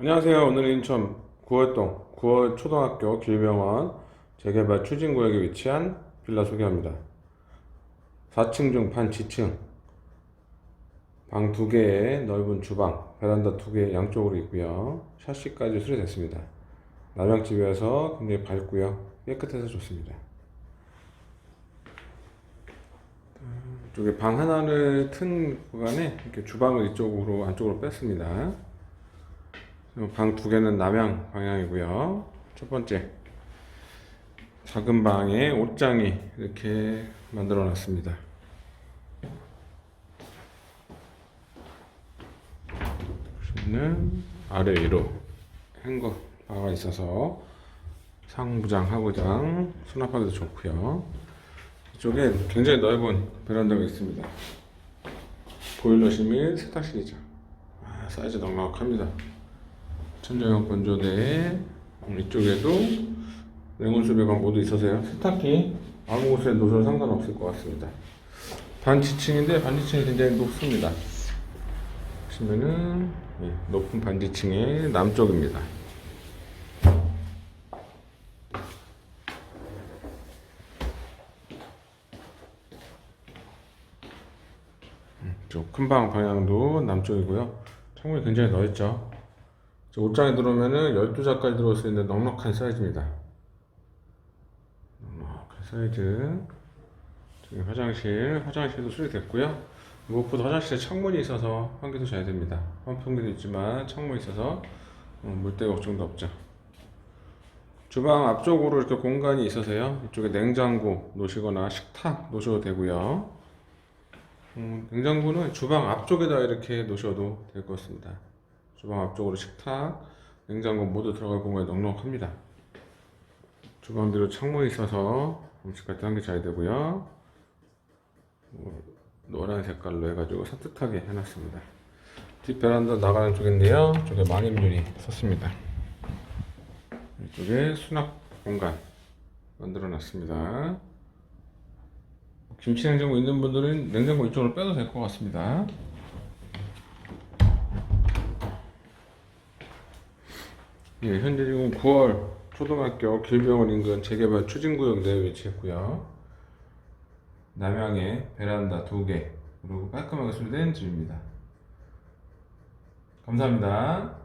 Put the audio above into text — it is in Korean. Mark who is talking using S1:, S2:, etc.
S1: 안녕하세요. 오늘은 인천 구월동 구월 초등학교 길병원 재개발 추진구역에 위치한 빌라 소개합니다. 4층 중반 지층 방두 개에 넓은 주방, 베란다 두개 양쪽으로 있고요. 샤시까지 수리됐습니다. 남양집이어서 굉장히 밝고요. 깨끗해서 좋습니다. 이쪽에 방 하나를 튼 구간에 이렇게 주방을 이쪽으로 안쪽으로 뺐습니다. 방 두 개는 남향 방향이고요. 첫 번째 작은 방에 옷장이 이렇게 만들어 놨습니다. 보시면은 아래 위로 행거 바가 있어서 상부장, 하부장 수납하기도 좋고요. 이쪽에 굉장히 넓은 베란다가 있습니다. 보일러실 및 세탁실이죠. 아, 사이즈 넉넉합니다. 천정형 건조대 음, 이쪽에도 냉온수 배관 모두 있어서요. 세탁기 아무 곳에 놓으셔도 상관없을 것 같습니다. 반지층인데 반지층이 굉장히 높습니다. 보시면은 예, 높은 반지층의 남쪽입니다. 큰 방 방향도 남쪽이고요. 창문이 굉장히 넓죠. 저 옷장에 들어오면은 12자까지 들어올 수 있는 넉넉한 사이즈입니다. 넉넉한 사이즈. 저기 화장실, 화장실도 수리됐고요. 무엇보다 화장실에 창문이 있어서 환기도 잘 됩니다. 환풍기도 있지만 창문이 있어서 어, 물때 걱정도 없죠. 주방 앞쪽으로 이렇게 공간이 있어서요. 이쪽에 냉장고 놓으시거나 식탁 놓으셔도 되고요. 음, 냉장고는 주방 앞쪽에다 이렇게 놓으셔도 될 것 같습니다. 주방 앞쪽으로 식탁, 냉장고 모두 들어갈 공간이 넉넉합니다. 주방 뒤로 창문이 있어서 때 환기 잘 되고요. 뭐, 노란 색깔로 해가지고 산뜻하게 해놨습니다. 뒷 베란다 나가는 쪽인데요. 이쪽에 망임유리 썼습니다. 이쪽에 수납 공간 만들어 놨습니다. 김치 냉장고 있는 분들은 냉장고 이쪽으로 빼도 될 것 같습니다. 예, 현재 지금 9월 초등학교 길병원 인근 재개발 추진구역 내에 위치했고요. 남향에 베란다 두 개, 그리고 깔끔하게 수리된 집입니다. 감사합니다.